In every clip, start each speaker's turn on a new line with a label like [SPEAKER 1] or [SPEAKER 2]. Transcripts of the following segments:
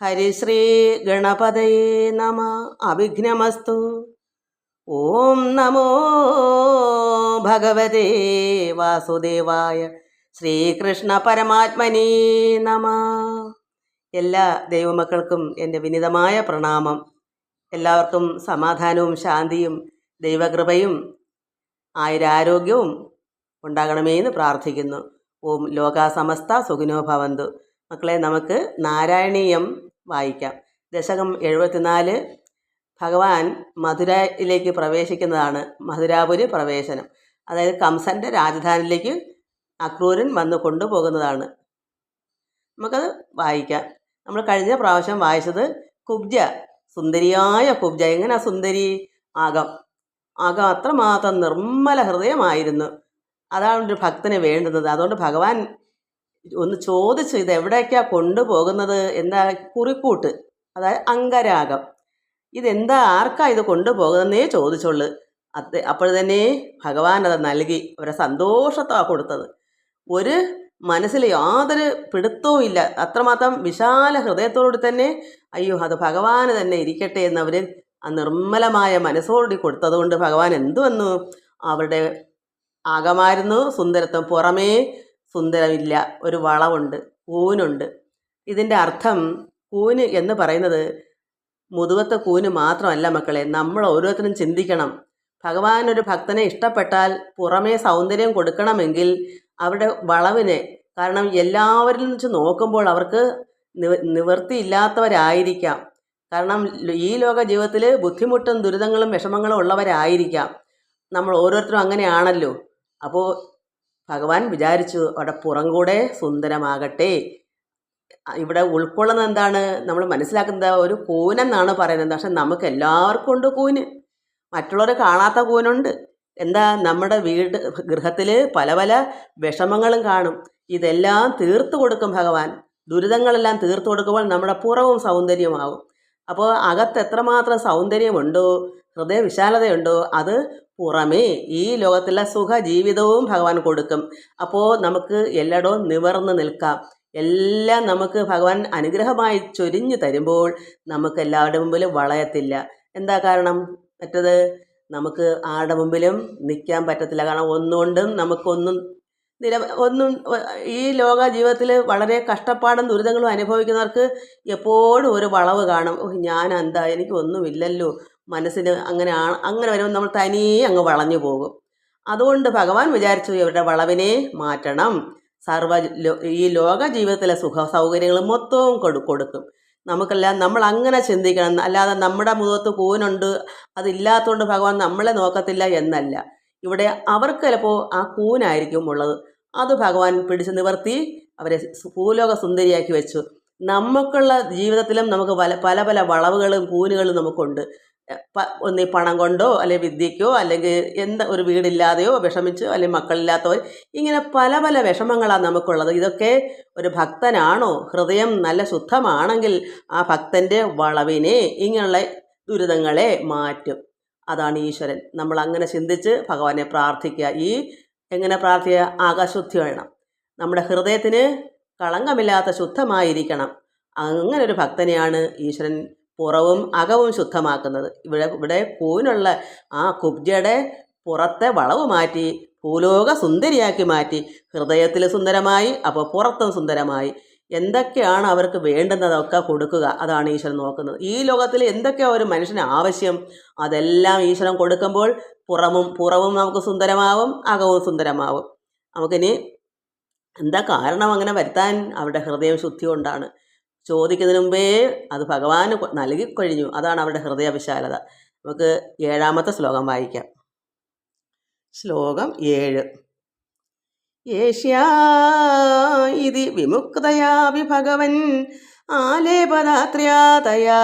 [SPEAKER 1] ഹരിശ്രീ ഗണപതയേ നമ അവിഘ്നമസ്തു ഓം നമോ ഭഗവതേ വാസുദേവായ ശ്രീകൃഷ്ണ പരമാത്മനീ നമ എല്ലാ ദൈവമക്കൾക്കും എന്റെ വിനിതമായ പ്രണാമം. എല്ലാവർക്കും സമാധാനവും ശാന്തിയും ദൈവകൃപയും ആയുരാരോഗ്യവും ഉണ്ടാകണമേ എന്ന് പ്രാർത്ഥിക്കുന്നു. ഓം ലോകാസമസ്ത സുഖിനോ ഭവന്തു. മക്കളെ നമുക്ക് നാരായണീയം വായിക്കാം. ദശകം എഴുപത്തിനാല് ഭഗവാൻ മധുരയിലേക്ക് പ്രവേശിക്കുന്നതാണ് മധുരാപുരി പ്രവേശനം. അതായത് കംസന്റെ രാജധാനിയിലേക്ക് അക്രൂരൻ വന്ന് കൊണ്ടുപോകുന്നതാണ്. നമുക്കത് വായിക്കാം. നമ്മൾ കഴിഞ്ഞ പ്രാവശ്യം വായിച്ചത് കുബ്ജ സുന്ദരിയായ കുബ്ജ. എങ്ങനെ സുന്ദരി? ആകം. ആകം അത്രമാത്രം നിർമ്മല ഹൃദയമായിരുന്നു. അതാണ് ഒരു ഭക്തന് വേണ്ടുന്നത്. അതുകൊണ്ട് ഭഗവാൻ ഒന്ന് ചോദിച്ചു ഇത് എവിടേക്കാണ് കൊണ്ടുപോകുന്നത് എന്താ കുറിക്കൂട്ട് അതായത് അംഗരാഗം. ഇതെന്താ ആർക്കാ ഇത് കൊണ്ടുപോകുന്നതെന്നേ ചോദിച്ചുള്ളു. അത് അപ്പോൾ തന്നെ ഭഗവാൻ അത് നൽകി. അവരെ സന്തോഷത്താണ് കൊടുത്തത്. ഒരു മനസ്സിൽ യാതൊരു പിടുത്തവും ഇല്ല. അത്രമാത്രം വിശാല ഹൃദയത്തോടുകൂടി തന്നെ അയ്യോ അത് ഭഗവാന് തന്നെ ഇരിക്കട്ടെ എന്നവർ ആ നിർമ്മലമായ മനസ്സോടുകൂടി കൊടുത്തതുകൊണ്ട് ഭഗവാൻ എന്തു വന്നു അവരുടെ ആകമായിരുന്നു സുന്ദരത്വം. പുറമേ സുന്ദരമില്ല ഒരു വളവുണ്ട് കൂനുണ്ട്. ഇതിന്റെ അർത്ഥം കൂന് എന്ന് പറയുന്നത് മുതുകത്തെ കൂന് മാത്രമല്ല മക്കളെ നമ്മൾ ഓരോരുത്തരും ചിന്തിക്കണം. ഭഗവാൻ ഒരു ഭക്തനെ ഇഷ്ടപ്പെട്ടാൽ പുറമേ സൗന്ദര്യം കൊടുക്കണമെങ്കിൽ അവരുടെ വളവിനെ കാരണം എല്ലാവരിൽ വെച്ച് നോക്കുമ്പോൾ അവർക്ക് നിവ നിവൃത്തിയില്ലാത്തവരായിരിക്കാം. കാരണം ഈ ലോക ജീവിതത്തിൽ ബുദ്ധിമുട്ടും ദുരിതങ്ങളും വിഷമങ്ങളും ഉള്ളവരായിരിക്കാം. നമ്മൾ ഓരോരുത്തരും അങ്ങനെയാണല്ലോ. അപ്പോൾ ഭഗവാൻ വിചാരിച്ചു അവിടെ പുറം കൂടെ സുന്ദരമാകട്ടെ. ഇവിടെ ഉൾക്കൊള്ളുന്നത് എന്താണ്? നമ്മൾ മനസ്സിലാക്കുന്നത് ഒരു കൂനെന്നാണ് പറയുന്നത്. പക്ഷെ നമുക്ക് എല്ലാവർക്കും ഉണ്ട് കൂന്. മറ്റുള്ളവർ കാണാത്ത കൂനുണ്ട്. എന്താ? നമ്മുടെ വീട് ഗൃഹത്തിൽ പല പല വിഷമങ്ങളും കാണും. ഇതെല്ലാം തീർത്തു കൊടുക്കും ഭഗവാൻ. ദുരിതങ്ങളെല്ലാം തീർത്തു കൊടുക്കുമ്പോൾ നമ്മുടെ പുറവും സൗന്ദര്യമാവും. അപ്പോൾ അകത്ത് എത്രമാത്രം സൗന്ദര്യമുണ്ടോ ഹൃദയ വിശാലതയുണ്ടോ അത് പുറമേ ഈ ലോകത്തിലെ സുഖ ജീവിതവും ഭഗവാൻ കൊടുക്കും. അപ്പോൾ നമുക്ക് എല്ലായിടവും നിവർന്ന് നിൽക്കാം. എല്ലാം നമുക്ക് ഭഗവാൻ അനുഗ്രഹമായി ചൊരിഞ്ഞു തരുമ്പോൾ നമുക്ക് എല്ലാവരുടെ മുമ്പിലും വളയത്തില്ല. എന്താ കാരണം? മറ്റത് നമുക്ക് ആരുടെ മുമ്പിലും നിൽക്കാൻ പറ്റത്തില്ല. കാരണം ഒന്നുകൊണ്ടും നമുക്കൊന്നും നില ഒന്നും ഈ ലോക ജീവിതത്തിൽ വളരെ കഷ്ടപ്പാടും ദുരിതങ്ങളും അനുഭവിക്കുന്നവർക്ക് എപ്പോഴും ഒരു വളവ് കാണും. ഞാൻ എന്താ എനിക്ക് ഒന്നുമില്ലല്ലോ മനസ്സിന് അങ്ങനെ അങ്ങനെ വരുമ്പോൾ നമ്മൾ തനിയെ അങ്ങ് വളഞ്ഞു പോകും. അതുകൊണ്ട് ഭഗവാൻ വിചാരിച്ചു ഇവരുടെ വളവിനെ മാറ്റണം. സർവ ഈ ലോക ജീവിതത്തിലെ സുഖ സൗകര്യങ്ങൾ മൊത്തവും കൊടു കൊടുക്കും. നമുക്കെല്ലാം നമ്മൾ അങ്ങനെ ചിന്തിക്കണം. അല്ലാതെ നമ്മുടെ മുഖത്ത് കൂനുണ്ട്. അതില്ലാത്തതുകൊണ്ട് ഭഗവാൻ നമ്മളെ നോക്കത്തില്ല എന്നല്ല. ഇവിടെ അവർക്ക് ചിലപ്പോൾ ആ കൂനായിരിക്കും ഉള്ളത്. അത് ഭഗവാൻ പിടിച്ച് നിവർത്തി അവരെ ഭൂലോക സുന്ദരിയാക്കി വെച്ചു. നമുക്കുള്ള ജീവിതത്തിലും നമുക്ക് പല പല പല വളവുകളും കൂനുകളും നമുക്കുണ്ട്. ഒന്നീ പണം കൊണ്ടോ അല്ലെങ്കിൽ വിദ്യയ്ക്കോ അല്ലെങ്കിൽ എന്താ ഒരു വീടില്ലാതെയോ വിഷമിച്ചോ അല്ലെങ്കിൽ മക്കളില്ലാത്തവർ ഇങ്ങനെ പല പല വിഷമങ്ങളാണ് നമുക്കുള്ളത്. ഇതൊക്കെ ഒരു ഭക്തനാണോ? ഹൃദയം നല്ല ശുദ്ധമാണെങ്കിൽ ആ ഭക്തന്റെ വളവിനെ ഇങ്ങനെയുള്ള ദുരിതങ്ങളെ മാറ്റും. അതാണ് ഈശ്വരൻ. നമ്മൾ അങ്ങനെ ചിന്തിച്ച് ഭഗവാനെ പ്രാർത്ഥിക്കുക. ഈ എങ്ങനെ പ്രാർത്ഥിക്കുക? ആകാശുദ്ധി വേണം. നമ്മുടെ ഹൃദയത്തിന് കളങ്കമില്ലാത്ത ശുദ്ധമായിരിക്കണം. അങ്ങനെ ഒരു ഭക്തനെയാണ് ഈശ്വരൻ പുറവും അകവും ശുദ്ധമാക്കുന്നത്. ഇവിടെ ഇവിടെ പൂവിനുള്ള ആ കുബ്ജയുടെ പുറത്തെ വളവ് മാറ്റി ഭൂലോക സുന്ദരിയാക്കി മാറ്റി ഹൃദയത്തിൽ സുന്ദരമായി അപ്പോൾ പുറത്തും സുന്ദരമായി. എന്തൊക്കെയാണ് അവർക്ക് വേണ്ടുന്നതൊക്കെ കൊടുക്കുക. അതാണ് ഈശ്വരൻ നോക്കുന്നത്. ഈ ലോകത്തിൽ എന്തൊക്കെയാണ് ഒരു മനുഷ്യന് ആവശ്യം? അതെല്ലാം ഈശ്വരൻ കൊടുക്കുമ്പോൾ പുറമും പുറവും നമുക്ക് സുന്ദരമാവും അകവും സുന്ദരമാവും. നമുക്കിനി എന്താ കാരണം അങ്ങനെ വരുത്താൻ? അവരുടെ ഹൃദയം ശുദ്ധി കൊണ്ടാണ്. ചോദിക്കുന്നതിന് മുമ്പേ അത് ഭഗവാന് നൽകിക്കഴിഞ്ഞു അതാണ് അവരുടെ ഹൃദയ വിശാലത. നമുക്ക് ഏഴാമത്തെ ശ്ലോകം വായിക്കാം. ശ്ലോകം ഏഴ്. ഏഷ്യാ ഇതി വിമുക്തയാവി ഭഗവൻ. ആലേപദാത്ര്യാതയാ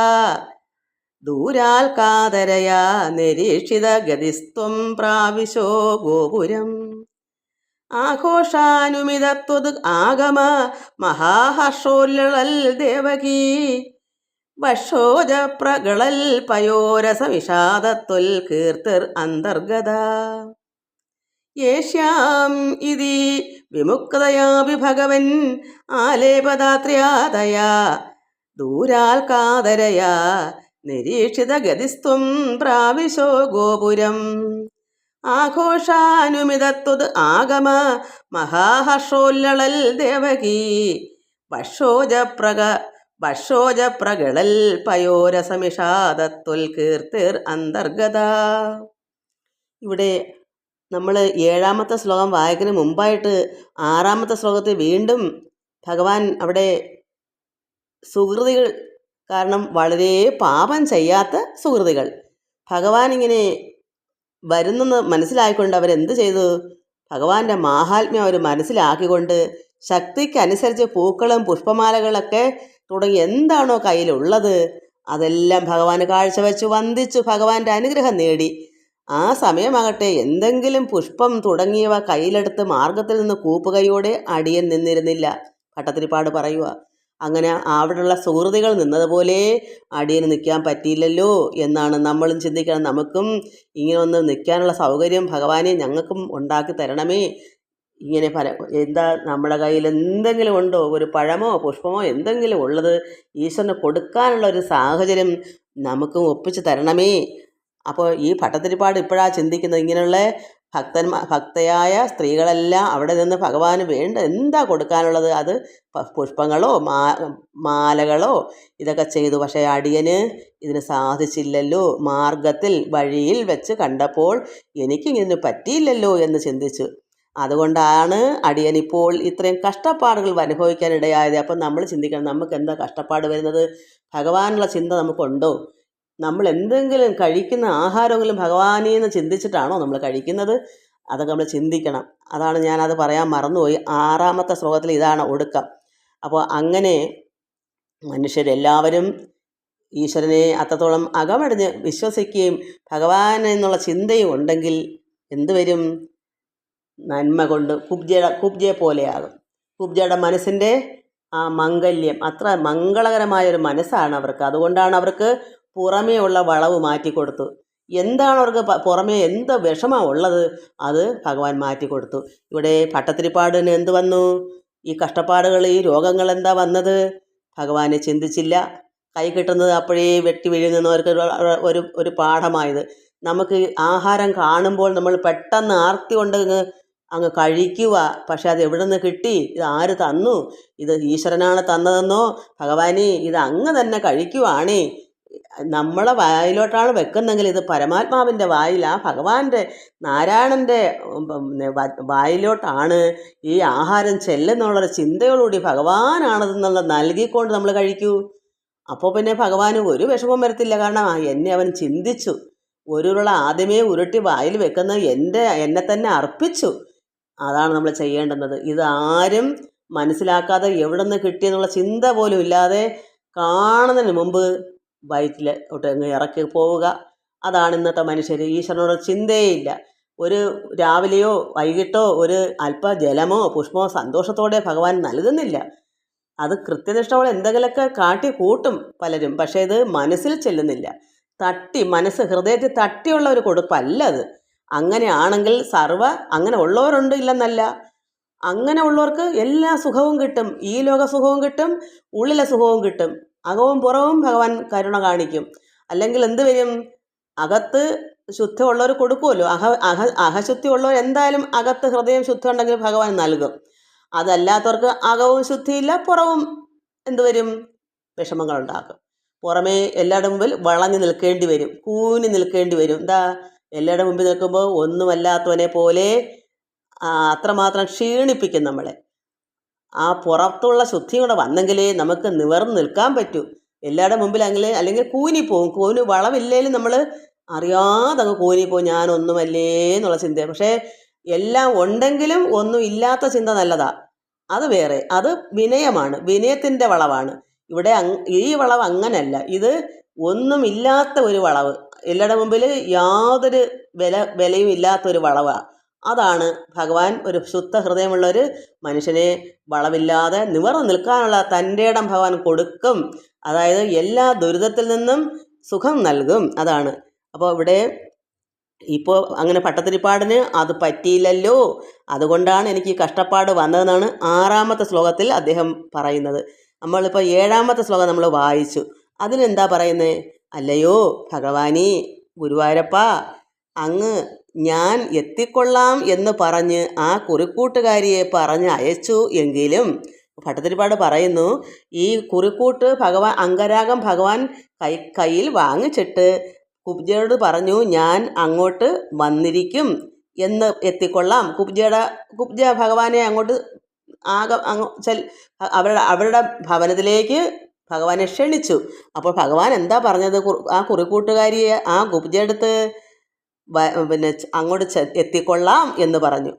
[SPEAKER 1] ദൂരാൽ കാതരയാ നിരീക്ഷിത ഗതിസ്ത്വം പ്രാവിശോ ഗോപുരം. ആഘോഷാനുമിതത്വത് ആഗമ മഹാഹർഷോല്ലളൽ ദേവകി. വഷോജപ്രകളൽ പയോരസ വിഷാദത്വൽ കീർത്തിർ അന്തർഗത. യേഷ്യാം ഇതി വിമുക്തയാപി ഭഗവൻ ആലേപദാത്ര്യാതയാ ദൂരാൽ നിരീക്ഷിത ഗതിസ്ത്വം പ്രാവിശോ ഗോപുരം. ആഘോഷാനുമിതത്വത് ആഗമ മഹാഹർഷോല്ലളൽ ദേവകീ. ഭക്ഷോജപ്രക ഭക്ഷോജപ്രകളൽ പയോരസമിഷാദത്വൽ കീർത്തിർ അന്തർഗത. ഇവിടെ നമ്മൾ ഏഴാമത്തെ ശ്ലോകം വായിക്കുന്നതിന് മുമ്പായിട്ട് ആറാമത്തെ ശ്ലോകത്തിൽ വീണ്ടും ഭഗവാൻ അവിടെ സുഹൃതികൾ കാരണം വളരെ പാപം ചെയ്യാത്ത സുഹൃതികൾ. ഭഗവാൻ ഇങ്ങനെ വരുന്നെന്ന് മനസ്സിലായിക്കൊണ്ട് അവരെന്ത് ചെയ്തു? ഭഗവാന്റെ മാഹാത്മ്യം അവർ മനസ്സിലാക്കിക്കൊണ്ട് ശക്തിക്കനുസരിച്ച് പൂക്കളും പുഷ്പമാലകളൊക്കെ തുടങ്ങി എന്താണോ കയ്യിലുള്ളത് അതെല്ലാം ഭഗവാന് കാഴ്ചവെച്ച് വന്ദിച്ചു ഭഗവാന്റെ അനുഗ്രഹം നേടി. ആ സമയമാകട്ടെ എന്തെങ്കിലും പുഷ്പം തുടങ്ങിയവ കയ്യിലെടുത്ത് മാർഗത്തിൽ നിന്ന് കൂപ്പുകയോടെ അടിയൻ നിന്നിരുന്നില്ല. ഭട്ടത്തിരിപ്പാട് പറയുക അങ്ങനെ അവിടെയുള്ള സുഹൃത്തുക്കൾ നിന്നതുപോലെ അടിയന് നിൽക്കാൻ പറ്റിയില്ലല്ലോ എന്നാണ് നമ്മളും ചിന്തിക്കണം. നമുക്കും ഇങ്ങനെ ഒന്ന് നിൽക്കാനുള്ള സൗകര്യം ഭഗവാനെ ഞങ്ങൾക്കും ഉണ്ടാക്കി തരണമേ. ഇങ്ങനെ പല എന്താ നമ്മുടെ കയ്യിൽ എന്തെങ്കിലും ഉണ്ടോ? ഒരു പഴമോ പുഷ്പമോ എന്തെങ്കിലും ഉള്ളത് ഈശ്വരന് കൊടുക്കാനുള്ള ഒരു സാഹചര്യം നമുക്കും ഒപ്പിച്ച് തരണമേ. അപ്പോൾ ഈ ഭട്ടത്തിരിപ്പാട് ഇപ്പോഴാണ് ചിന്തിക്കുന്നത്. ഇങ്ങനെയുള്ള ഭക്തന്മാ ഭക്തയായ സ്ത്രീകളെല്ലാം അവിടെ നിന്ന് ഭഗവാന് വേണ്ട എന്താ കൊടുക്കാനുള്ളത്? അത് പുഷ്പങ്ങളോ മാ മാലകളോ ഇതൊക്കെ ചെയ്തു. പക്ഷേ അടിയന് ഇതിന് സാധിച്ചില്ലല്ലോ. മാർഗത്തിൽ വഴിയിൽ വെച്ച് കണ്ടപ്പോൾ എനിക്കിങ്ങനെ പറ്റിയില്ലല്ലോ എന്ന് ചിന്തിച്ചു. അതുകൊണ്ടാണ് അടിയൻ ഇപ്പോൾ ഇത്രയും കഷ്ടപ്പാടുകൾ അനുഭവിക്കാനിടയായത് അപ്പം നമ്മൾ ചിന്തിക്കണം നമുക്ക് എന്താ കഷ്ടപ്പാട് വരുന്നത്? ഭഗവാനുള്ള ചിന്ത നമുക്കുണ്ടോ? നമ്മൾ എന്തെങ്കിലും കഴിക്കുന്ന ആഹാരമെങ്കിലും ഭഗവാനിൽ നിന്ന് ചിന്തിച്ചിട്ടാണോ നമ്മൾ കഴിക്കുന്നത്? അതൊക്കെ നമ്മൾ ചിന്തിക്കണം. അതാണ് ഞാനത് പറയാൻ മറന്നുപോയി. ആറാമത്തെ ശ്ലോകത്തിൽ ഇതാണ് ഒടുക്കം. അപ്പോൾ അങ്ങനെ മനുഷ്യരെല്ലാവരും ഈശ്വരനെ അത്രത്തോളം അകമടിഞ്ഞ് വിശ്വസിക്കുകയും ഭഗവാൻ എന്നുള്ള ചിന്തയും ഉണ്ടെങ്കിൽ എന്തുവരും നന്മ കൊണ്ട് കുബ്ജയുടെ കുബ്ജയെ പോലെയാകും. കുബ്ജയുടെ മനസ്സിന്റെ ആ മംഗല്യം. അത്ര മംഗളകരമായ ഒരു മനസ്സാണ് അവർക്ക്. അതുകൊണ്ടാണ് അവർക്ക് പുറമേ ഉള്ള വളവ് മാറ്റിക്കൊടുത്തു എന്താണ് അവർക്ക് പുറമേ എന്ത് വിഷമമാണ് ഉള്ളത് അത് ഭഗവാൻ മാറ്റിക്കൊടുത്തു ഇവിടെ പട്ടത്തിരിപ്പാടിന് എന്ത് വന്നു? ഈ കഷ്ടപ്പാടുകൾ ഈ രോഗങ്ങൾ എന്താ വന്നത്? ഭഗവാനെ ചിന്തിച്ചില്ല. കൈ കിട്ടുന്നത് അപ്പോഴേ വെട്ടി വീഴുന്നവർക്ക് ഒരു- ഒരു പാഠമായത്. നമുക്ക് ആഹാരം കാണുമ്പോൾ നമ്മൾ പെട്ടെന്ന് ആർത്തി കൊണ്ട് അങ്ങ് കഴിക്കുക. പക്ഷെ അത് എവിടെ നിന്ന് കിട്ടി? ഇത് ആര് തന്നു? ഇത് ഈശ്വരനാണ് തന്നതെന്നോ? ഭഗവാനെ ഇത് അങ്ങ് തന്നെ കഴിക്കുവാണേ. നമ്മളെ വായിലോട്ടാണ് വെക്കുന്നെങ്കിൽ ഇത് പരമാത്മാവിന്റെ വായിൽ ആ ഭഗവാന്റെ നാരായണന്റെ വായിലോട്ടാണ് ഈ ആഹാരം ചെല്ലുന്നുള്ളൊരു ചിന്തയോടുകൂടി ഭഗവാനാണതെന്നുള്ള നൽകിക്കൊണ്ട് നമ്മൾ കഴിക്കൂ. അപ്പോൾ പിന്നെ ഭഗവാന് ഒരു വിഷമം വരത്തില്ല. കാരണം എന്നെ അവൻ ചിന്തിച്ചു. ഒരുള്ള ആദ്യമേ ഉരുട്ടി വായിൽ വെക്കുന്ന എന്റെ എന്നെ തന്നെ അർപ്പിച്ചു. അതാണ് നമ്മൾ ചെയ്യേണ്ടുന്നത്. ഇതാരും മനസ്സിലാക്കാതെ എവിടെ നിന്ന് കിട്ടിയെന്നുള്ള ചിന്ത പോലും ഇല്ലാതെ കാണുന്നതിന് മുമ്പ് വയറ്റിൽ അങ്ങ് ഇറക്കി പോവുക. അതാണ് ഇന്നത്തെ മനുഷ്യർ ഈശ്വരനോട് ചിന്തയേയില്ല ഒരു രാവിലെയോ വൈകിട്ടോ ഒരു അല്പ ജലമോ പുഷ്പമോ സന്തോഷത്തോടെ ഭഗവാൻ നൽകുന്നില്ല. അത് കൃത്യനിഷ്ഠയോടെ എന്തെങ്കിലുമൊക്കെ കാട്ടി കൂട്ടും പലരും. പക്ഷേ ഇത് മനസ്സിൽ ചെല്ലുന്നില്ല. തട്ടി മനസ്സ് ഹൃദയത്തിൽ തട്ടിയുള്ള ഒരു കൊടുപ്പല്ല അത്. അങ്ങനെയാണെങ്കിൽ സർവ അങ്ങനെ ഉള്ളവരുണ്ട് ഇല്ലെന്നല്ല. അങ്ങനെ ഉള്ളവർക്ക് എല്ലാ സുഖവും കിട്ടും. ഈ ലോക സുഖവും കിട്ടും. ഉള്ളിലെ സുഖവും കിട്ടും. അകവും പുറവും ഭഗവാൻ കരുണ കാണിക്കും. അല്ലെങ്കിൽ എന്ത് വരും? അകത്ത് ശുദ്ധമുള്ളവർ കൊടുക്കുമല്ലോ. അഹ അഹ അഹശുദ്ധി ഉള്ളവർ എന്തായാലും അകത്ത് ഹൃദയം ശുദ്ധം ഉണ്ടെങ്കിൽ ഭഗവാൻ നൽകും. അതല്ലാത്തവർക്ക് അകവും ശുദ്ധിയില്ല പുറവും എന്തുവരും വിഷമങ്ങളുണ്ടാക്കും പുറമേ എല്ലാവരുടെ മുമ്പിൽ വളഞ്ഞു നിൽക്കേണ്ടി വരും. കൂനി നിൽക്കേണ്ടി വരും. എന്താ? എല്ലാവരുടെ മുമ്പിൽ നിൽക്കുമ്പോൾ ഒന്നുമല്ലാത്തവനെ പോലെ അത്രമാത്രം ക്ഷീണിപ്പിക്കും നമ്മളെ. ആ പുറത്തുള്ള ശുദ്ധി കൂടെ വന്നെങ്കിലേ നമുക്ക് നിവർന്ന് നിൽക്കാൻ പറ്റൂ. എല്ലാവരുടെ മുമ്പിൽ അങ്ങനെ അല്ലെങ്കിൽ പോകും കൂന് വളമില്ലേലും നമ്മൾ അറിയാതെ അങ്ങ് കൂനിപ്പോവും. ഞാനൊന്നുമല്ലേ എന്നുള്ള ചിന്ത പക്ഷേ എല്ലാം ഉണ്ടെങ്കിലും ഒന്നും ഇല്ലാത്ത ചിന്ത നല്ലതാ. അത് വേറെ. അത് വിനയമാണ്. വിനയത്തിന്റെ വളവാണ്. ഇവിടെ ഈ വളവ് അങ്ങനല്ല. ഇത് ഒന്നുമില്ലാത്ത ഒരു വളവ്. എല്ലാവരുടെ മുമ്പിൽ യാതൊരു വില വിലയും ഇല്ലാത്ത ഒരു വളവാണ് അതാണ് ഭഗവാൻ ഒരു ശുദ്ധ ഹൃദയമുള്ള ഒരു മനുഷ്യനെ വളവില്ലാതെ നിവർന്ന് നിൽക്കാനുള്ള തന്റെ ഇടം ഭഗവാൻ കൊടുക്കും. അതായത് എല്ലാ ദുരിതത്തിൽ നിന്നും സുഖം നൽകും. അതാണ്. അപ്പോൾ ഇവിടെ ഇപ്പോൾ അങ്ങനെ പട്ടത്തിരിപ്പാടിന് അത് പറ്റിയില്ലല്ലോ. അതുകൊണ്ടാണ് എനിക്ക് കഷ്ടപ്പാട് വന്നതെന്നാണ് ആറാമത്തെ ശ്ലോകത്തിൽ അദ്ദേഹം പറയുന്നത്. നമ്മളിപ്പോൾ ഏഴാമത്തെ ശ്ലോകം നമ്മൾ വായിച്ചു. അതിനെന്താ പറയുന്നത് അല്ലയോ ഭഗവാനി ഗുരുവായൂരപ്പ അങ്ങ് ഞാൻ എത്തിക്കൊള്ളാം എന്ന് പറഞ്ഞ് ആ കുറിക്കൂട്ടുകാരിയെ പറഞ്ഞ് അയച്ചു എങ്കിലും ഭട്ടതിരിപ്പാട് പറയുന്നു ഈ കുറിക്കൂട്ട് ഭഗവാൻ അംഗരാഗം ഭഗവാൻ കൈ കയ്യിൽ വാങ്ങിച്ചിട്ട് കുബ്ജയോട് പറഞ്ഞു ഞാൻ അങ്ങോട്ട് വന്നിരിക്കും എന്ന് എത്തിക്കൊള്ളാം. കുബ്ജയുടെ കുബ്ജ ഭഗവാനെ അങ്ങോട്ട് ആകെ അങ്ങ് ചെൽ അവരുടെ അവരുടെ ഭവനത്തിലേക്ക് ഭഗവാനെ ക്ഷണിച്ചു. അപ്പോൾ ഭഗവാൻ എന്താ പറഞ്ഞത്? ആ കുറിക്കൂട്ടുകാരിയെ ആ കുബ്ജയെടുത്ത് പിന്നെ അങ്ങോട്ട് എത്തിക്കൊള്ളാം എന്ന് പറഞ്ഞു.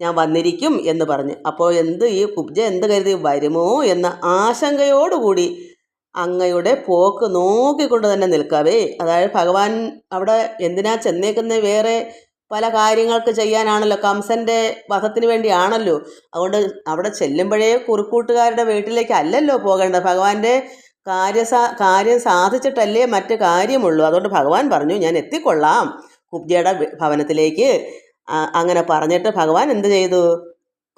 [SPEAKER 1] ഞാൻ വന്നിരിക്കും എന്ന് പറഞ്ഞു. അപ്പോൾ എന്ത് ഈ കുബ്ജ എന്ത് കരുതി? വരുമോ എന്ന ആശങ്കയോടുകൂടി അങ്ങയുടെ പോക്ക് നോക്കിക്കൊണ്ട് തന്നെ നിൽക്കാവേ. അതായത് ഭഗവാൻ അവിടെ എന്തിനാ ചെന്നേക്കുന്നത് വേറെ പല കാര്യങ്ങൾക്ക് ചെയ്യാനാണല്ലോ. കംസന്റെ വധത്തിന് വേണ്ടിയാണല്ലോ. അതുകൊണ്ട് അവിടെ ചെല്ലുമ്പോഴേ കുറുക്കൂട്ടുകാരുടെ വീട്ടിലേക്ക് അല്ലല്ലോ പോകേണ്ടത്. ഭഗവാന്റെ കാര്യ കാര്യം സാധിച്ചിട്ടല്ലേ മറ്റു കാര്യമുള്ളൂ. അതുകൊണ്ട് ഭഗവാൻ പറഞ്ഞു ഞാൻ എത്തിക്കൊള്ളാം. കുബ്ജയുടെ ഭവനത്തിലേക്ക് അങ്ങനെ പറഞ്ഞിട്ട് ഭഗവാൻ എന്ത് ചെയ്തു?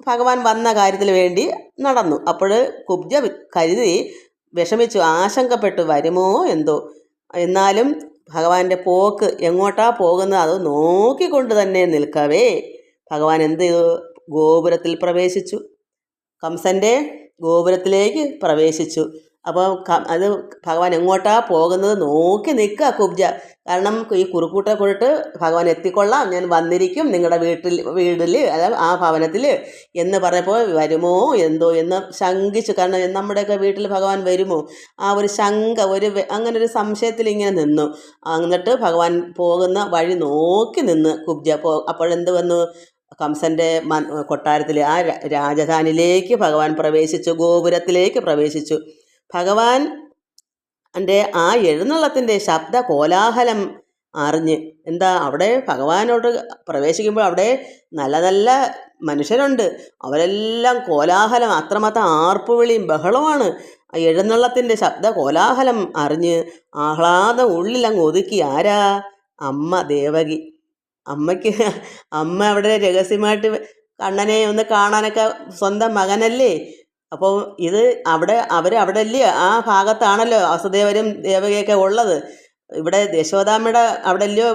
[SPEAKER 1] ഭഗവാൻ വന്ന കാര്യത്തിന് വേണ്ടി നടന്നു. അപ്പോൾ കുബ്ജ കരുതി വിഷമിച്ചു. ആശങ്കപ്പെട്ടു. വരുമോ? എന്തോ? എന്നാലും ഭഗവാന്റെ പോക്ക് എങ്ങോട്ടാ പോകുന്നത്? അത് നോക്കിക്കൊണ്ട് തന്നെ നിൽക്കവേ. ഭഗവാൻ എന്ത് ചെയ്തു? ഗോപുരത്തിൽ പ്രവേശിച്ചു. കംസന്റെ ഗോപുരത്തിലേക്ക് പ്രവേശിച്ചു. അപ്പോൾ അത് ഭഗവാൻ എങ്ങോട്ടാണ് പോകുന്നത് നോക്കി നിൽക്കുക കുബ്ജ. കാരണം ഈ കുറുക്കൂട്ടെ കൊണ്ടിട്ട് ഭഗവാൻ എത്തിക്കൊള്ളാം ഞാൻ വന്നിരിക്കും നിങ്ങളുടെ വീട്ടിൽ വീടിൽ അതായത് ആ ഭവനത്തിൽ എന്ന് പറഞ്ഞപ്പോൾ വരുമോ എന്തോ എന്ന് ശങ്കിച്ചു. കാരണം നമ്മുടെയൊക്കെ വീട്ടിൽ ഭഗവാൻ വരുമോ? ആ ഒരു ശങ്ക ഒരു അങ്ങനെ ഒരു സംശയത്തിൽ ഇങ്ങനെ നിന്നു. എന്നിട്ട് ഭഗവാൻ പോകുന്ന വഴി നോക്കി നിന്ന് കുബ്ജ പോ അപ്പോഴെന്ത് വന്നു? കംസന്റെ മ കൊട്ടാരത്തിൽ ആ രാജധാനിയിലേക്ക് ഭഗവാൻ പ്രവേശിച്ചു ഗോപുരത്തിലേക്ക് പ്രവേശിച്ചു. ഭഗവാൻ എന്റെ ആ എഴുന്നള്ളത്തിന്റെ ശബ്ദ കോലാഹലം അറിഞ്ഞ് എന്താ അവിടെ ഭഗവാനോട് പ്രവേശിക്കുമ്പോൾ അവിടെ നല്ല നല്ല മനുഷ്യരുണ്ട്. അവരെല്ലാം കോലാഹലം അത്രമാത്രം ആർപ്പുവിളിയും ബഹളമാണ് ആ എഴുന്നള്ളത്തിന്റെ ശബ്ദ കോലാഹലം അറിഞ്ഞ് ആഹ്ലാദം ഉള്ളിലങ്ങ് ഒതുക്കി. ആരാ? അമ്മ ദേവകി. അമ്മയ്ക്ക് അമ്മ അവിടെ രഹസ്യമായിട്ട് കണ്ണനെ ഒന്ന് കാണാനൊക്കെ സ്വന്തം മകനല്ലേ? അപ്പോൾ ഇത് അവിടെ അവർ അവിടെ അല്ലേ ആ ഭാഗത്താണല്ലോ വസുദേവരും ദേവകയൊക്കെ ഉള്ളത്. ഇവിടെ യശോദാമ്മയുടെ അവിടെ അല്ലയോ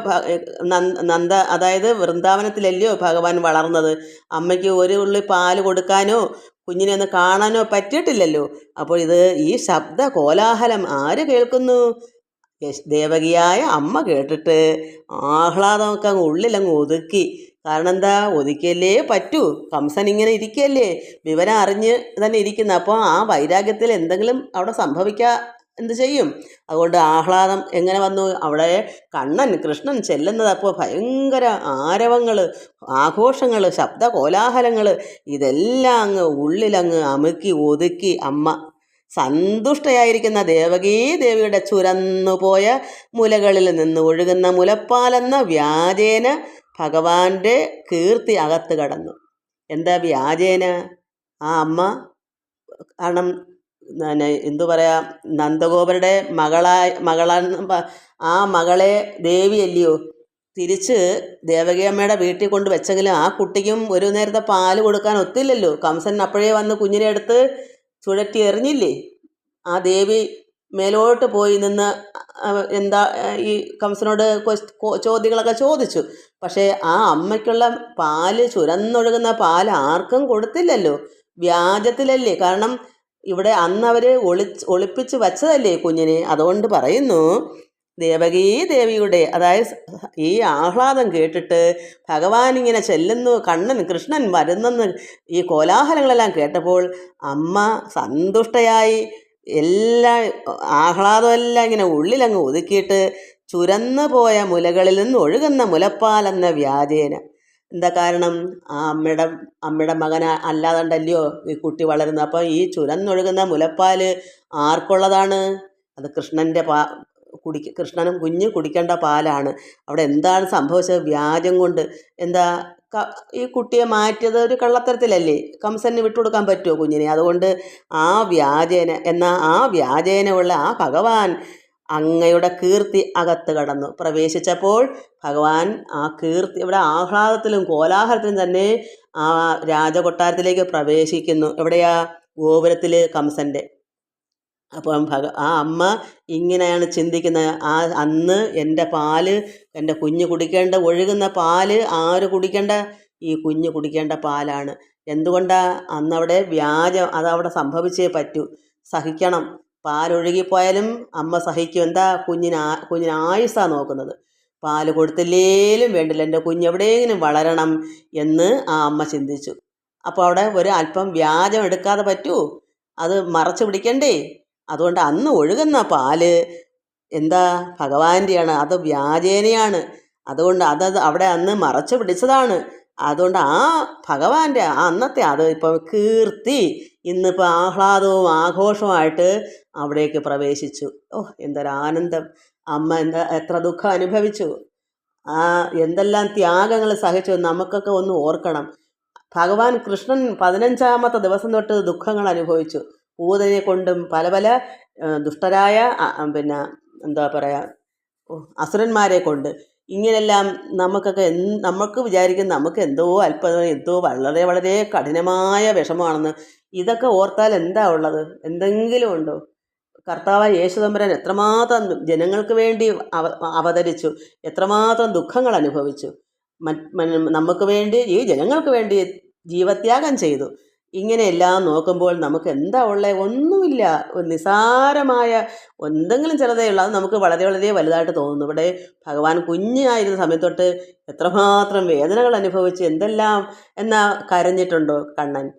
[SPEAKER 1] നന്ദ നന്ദ അതായത് വൃന്ദാവനത്തിലല്ലയോ ഭഗവാൻ വളർന്നത്. അമ്മയ്ക്ക് ഒരു ഉള്ളി പാൽ കൊടുക്കാനോ കുഞ്ഞിനെ ഒന്ന് കാണാനോ പറ്റിയിട്ടില്ലല്ലോ. അപ്പോൾ ഇത് ഈ ശബ്ദ കോലാഹലം ആര് കേൾക്കുന്നു? ദേവകിയായ അമ്മ കേട്ടിട്ട് ആഹ്ലാദമൊക്കെ അങ്ങ് ഉള്ളിലങ്ങ് ഒതുക്കി. കാരണം എന്താ ഒതുക്കിയല്ലേ പറ്റൂ. കംസൻ ഇങ്ങനെ ഇരിക്കുകയല്ലേ വിവരം അറിഞ്ഞ് തന്നെ ഇരിക്കുന്ന. അപ്പോൾ ആ വൈരാഗ്യത്തിൽ എന്തെങ്കിലും അവിടെ സംഭവിക്കാ എന്ത് ചെയ്യും? അതുകൊണ്ട് ആഹ്ലാദം എങ്ങനെ വന്നു? അവിടെ കണ്ണൻ കൃഷ്ണൻ ചെല്ലുന്നത് അപ്പോൾ ഭയങ്കര ആരവങ്ങൾ ആഘോഷങ്ങൾ ശബ്ദ കോലാഹലങ്ങൾ. ഇതെല്ലാം അങ്ങ് ഉള്ളിലങ്ങ് അമുക്കി ഒതുക്കി അമ്മ സന്തുഷ്ടയായിരിക്കുന്ന ദേവകീ ദേവിയുടെ ചുരന്നുപോയ മുലകളിൽ നിന്ന് ഒഴുകുന്ന മുലപ്പാലെന്ന വ്യാജേന ഭഗവാന്റെ കീർത്തി അകത്ത് കടന്നു. എന്താ വ്യാജേന? ആ അമ്മ കാരണം പിന്നെ എന്തു പറയാ നന്ദഗോപരുടെ മകളായ മകളാണ് ആ മകളെ ദേവിയല്ലയോ? തിരിച്ച് ദേവകിയമ്മയുടെ വീട്ടിൽ കൊണ്ട് വെച്ചെങ്കിലും ആ കുട്ടിക്കും ഒരു നേരത്തെ പാൽ കൊടുക്കാൻ ഒത്തില്ലല്ലോ. കംസൻ അപ്പോഴേ വന്ന് കുഞ്ഞിനെ എടുത്ത് ചുഴറ്റി എറിഞ്ഞില്ലേ? ആ ദേവി മേലോട്ട് പോയി നിന്ന് എന്താ ഈ കംസനോട് ചോദ്യങ്ങളൊക്കെ ചോദിച്ചു. പക്ഷേ ആ അമ്മയ്ക്കുള്ള പാൽ ചുരന്നൊഴുകുന്ന പാൽ ആർക്കും കൊടുത്തില്ലല്ലോ. വ്യാജത്തിലല്ലേ? കാരണം ഇവിടെ അന്ന് അവർ ഒളി ഒളിപ്പിച്ച് വച്ചതല്ലേ കുഞ്ഞിനെ. അതുകൊണ്ട് പറയുന്നു ദേവകീ ദേവിയുടെ അതായത് ഈ ആഹ്ലാദം കേട്ടിട്ട് ഭഗവാൻ ഇങ്ങനെ ചെല്ലുന്നു കണ്ണൻ കൃഷ്ണൻ വരുന്നെന്ന് ഈ കോലാഹലങ്ങളെല്ലാം കേട്ടപ്പോൾ അമ്മ സന്തുഷ്ടയായി. എല്ലാ ആഹ്ലാദമെല്ലാം ഇങ്ങനെ ഉള്ളിലങ്ങ് ഒതുക്കിയിട്ട് ചുരന്നു പോയ മുലകളിൽ നിന്ന് ഒഴുകുന്ന മുലപ്പാൽ എന്ന വ്യാജേന. എന്താ കാരണം? ആ അമ്മയുടെ അമ്മയുടെ മകൻ അല്ലാതണ്ടല്ലയോ ഈ കുട്ടി വളരുന്നത് അപ്പോൾ ഈ ചുരന്നൊഴുകുന്ന മുലപ്പാൽ ആർക്കുള്ളതാണ്? അത് കൃഷ്ണന്റെ പാ കുടി കൃഷ്ണനും കുഞ്ഞ് കുടിക്കേണ്ട പാലാണ്. അവിടെ എന്താണ് സംഭവിച്ചത്? വ്യാജം കൊണ്ട് എന്താ ഈ കുട്ടിയെ മാറ്റിയത് ഒരു കള്ളത്തരത്തിലല്ലേ? കംസന് വിട്ടുകൊടുക്കാൻ പറ്റുമോ കുഞ്ഞിനെ? അതുകൊണ്ട് ആ വ്യാജേന എന്നാൽ ആ വ്യാജേനയുള്ള ആ ഭഗവാൻ അങ്ങയുടെ കീർത്തി അകത്ത് കടന്നു. പ്രവേശിച്ചപ്പോൾ ഭഗവാൻ ആ കീർത്തി ഇവിടെ ആഹ്ലാദത്തിലും കോലാഹലത്തിലും തന്നെ ആ രാജകൊട്ടാരത്തിലേക്ക് പ്രവേശിക്കുന്നു. എവിടെയാ? ഗോപുരത്തിൽ കംസന്റെ അപ്പം ഭഗ ആ അമ്മ ഇങ്ങനെയാണ് ചിന്തിക്കുന്നത് ആ അന്ന് എന്റെ പാൽ എന്റെ കുഞ്ഞ് കുടിക്കേണ്ട ഒഴുകുന്ന പാൽ ആര് കുടിക്കേണ്ട? ഈ കുഞ്ഞ് കുടിക്കേണ്ട പാലാണ്. എന്തുകൊണ്ടാണ് അന്നവിടെ വ്യാജം അതവിടെ സംഭവിച്ചേ പറ്റൂ. സഹിക്കണം. പാലൊഴുകിപ്പോയാലും അമ്മ സഹിക്കും. എന്താ കുഞ്ഞിന് കുഞ്ഞിന് ആയുസ്സാണ് നോക്കുന്നത്. പാൽ കൊടുത്തില്ലേലും വേണ്ടില്ല. എന്റെ കുഞ്ഞ് എവിടെയെങ്കിലും വളരണം എന്ന് ആ അമ്മ ചിന്തിച്ചു. അപ്പോൾ അവിടെ ഒരു അല്പം വ്യാജം എടുക്കാതെ പറ്റൂ. അത് മറച്ചു പിടിക്കണ്ടേ? അതുകൊണ്ട് അന്ന് ഒഴുകുന്ന പാൽ എന്താ? ഭഗവാന്റെയാണ്. അത് വ്യാജേനയാണ്. അതുകൊണ്ട് അത് അവിടെ അന്ന് മറച്ചു പിടിച്ചതാണ്. അതുകൊണ്ട് ആ ഭഗവാന്റെ അന്നത്തെ അത് ഇപ്പം കീർത്തി ഇന്നിപ്പോൾ ആഹ്ലാദവും ആഘോഷവുമായിട്ട് അവിടേക്ക് പ്രവേശിച്ചു. ഓ എന്തൊരാനന്ദം. അമ്മ എന്താ എത്ര ദുഃഖം അനുഭവിച്ചു. ആ എന്തെല്ലാം ത്യാഗങ്ങൾ സഹിച്ചു. നമുക്കൊക്കെ ഒന്ന് ഓർക്കണം. ഭഗവാൻ കൃഷ്ണൻ പതിനഞ്ചാമത്തെ ദിവസം തൊട്ട് ദുഃഖങ്ങൾ അനുഭവിച്ചു. പൂതനെ കൊണ്ടും പല പല ദുഷ്ടരായ പിന്നെ എന്താ പറയുക അസുരന്മാരെ കൊണ്ട് ഇങ്ങനെല്ലാം നമുക്കൊക്കെ നമുക്ക് വിചാരിക്കും നമുക്ക് എന്തോ അല്പം എന്തോ വളരെ വളരെ കഠിനമായ വിഷമമാണെന്ന് ഇതൊക്കെ ഓർത്താൽ എന്താ ഉള്ളത്? എന്തെങ്കിലും ഉണ്ടോ? കർത്താവ് യേശുദമ്പരൻ എത്രമാത്രം ജനങ്ങൾക്ക് വേണ്ടി അവ അവതരിച്ചു എത്രമാത്രം ദുഃഖങ്ങൾ അനുഭവിച്ചു നമുക്ക് വേണ്ടി ഈ ജനങ്ങൾക്ക് വേണ്ടി ജീവത്യാഗം ചെയ്തു. ഇങ്ങനെയെല്ലാം നോക്കുമ്പോൾ നമുക്ക് എന്താ ഉള്ളത് ഒന്നുമില്ല. നിസാരമായ എന്തെങ്കിലും ചിലതേ ഉള്ളൂ. അത് നമുക്ക് വളരെ വളരെ വലുതായിട്ട് തോന്നുന്നു. ഇവിടെ ഭഗവാൻ കുഞ്ഞായിരുന്ന സമയത്തൊട്ട് എത്രമാത്രം വേദനകൾ അനുഭവിച്ച് എന്തെല്ലാം എന്നാ കരഞ്ഞിട്ടുണ്ടോ കണ്ണൻ?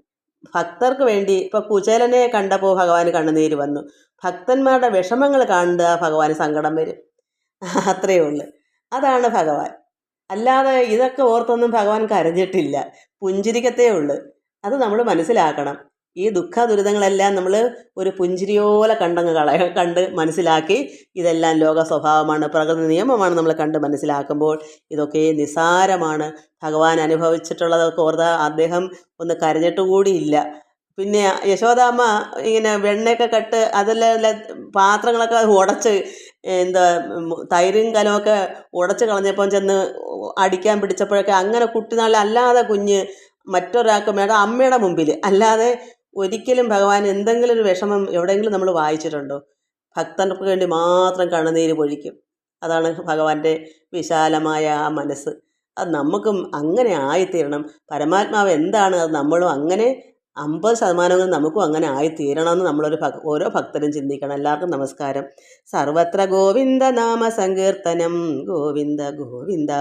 [SPEAKER 1] ഭക്തർക്ക് വേണ്ടി ഇപ്പൊ കുചേലനെ കണ്ടപ്പോൾ ഭഗവാൻ കണ്ണുനീര് വന്നു. ഭക്തന്മാരുടെ വിഷമങ്ങൾ കാണുക ഭഗവാന് സങ്കടം വരും. അത്രയേ ഉള്ളൂ. അതാണ് ഭഗവാൻ. അല്ലാതെ ഇതൊക്കെ ഓർത്തൊന്നും ഭഗവാൻ കരഞ്ഞിട്ടില്ല. പുഞ്ചിരിക്കത്തേ ഉള്ളൂ. അത് നമ്മൾ മനസ്സിലാക്കണം. ഈ ദുഃഖ ദുരിതങ്ങളെല്ലാം നമ്മൾ ഒരു പുഞ്ചിരിയോലെ കണ്ടങ്ങ് കളയ കണ്ട് മനസ്സിലാക്കി ഇതെല്ലാം ലോക സ്വഭാവമാണ് പ്രകൃതി നിയമമാണ് നമ്മൾ കണ്ട് മനസ്സിലാക്കുമ്പോൾ ഇതൊക്കെ നിസാരമാണ്. ഭഗവാൻ അനുഭവിച്ചിട്ടുള്ളതൊക്കെ ഓർത്ത അദ്ദേഹം ഒന്ന് കരഞ്ഞിട്ട് കൂടിയില്ല പിന്നെ യശോദാമ്മ ഇങ്ങനെ വെണ്ണയൊക്കെ കട്ട് അതെല്ലാം പാത്രങ്ങളൊക്കെ ഉടച്ച് എന്താ തൈരും കലമൊക്കെ ഉടച്ച് കളഞ്ഞപ്പം ചെന്ന് അടിക്കാൻ പിടിച്ചപ്പോഴൊക്കെ അങ്ങനെ കുട്ടിനാളിൽ അല്ലാതെ കുഞ്ഞ് മറ്റൊരാൾക്ക് മേഡം അമ്മയുടെ മുമ്പിൽ അല്ലാതെ ഒരിക്കലും ഭഗവാൻ എന്തെങ്കിലും ഒരു വിഷമം എവിടെയെങ്കിലും നമ്മൾ വായിച്ചിട്ടുണ്ടോ? ഭക്തർക്ക് വേണ്ടി മാത്രം കണ്ണുനീര് പൊഴിക്കും. അതാണ് ഭഗവാന്റെ വിശാലമായ ആ മനസ്സ്. അത് നമുക്കും അങ്ങനെ ആയിത്തീരണം. പരമാത്മാവ് എന്താണ് അത് നമ്മളും അങ്ങനെ അമ്പത് ശതമാനങ്ങൾ നമുക്കും അങ്ങനെ ആയിത്തീരണമെന്ന് നമ്മളൊരു ഭക് ഓരോ ഭക്തരും ചിന്തിക്കണം. എല്ലാവർക്കും നമസ്കാരം. സർവത്ര ഗോവിന്ദ നാമ സങ്കീർത്തനം. ഗോവിന്ദ ഗോവിന്ദ.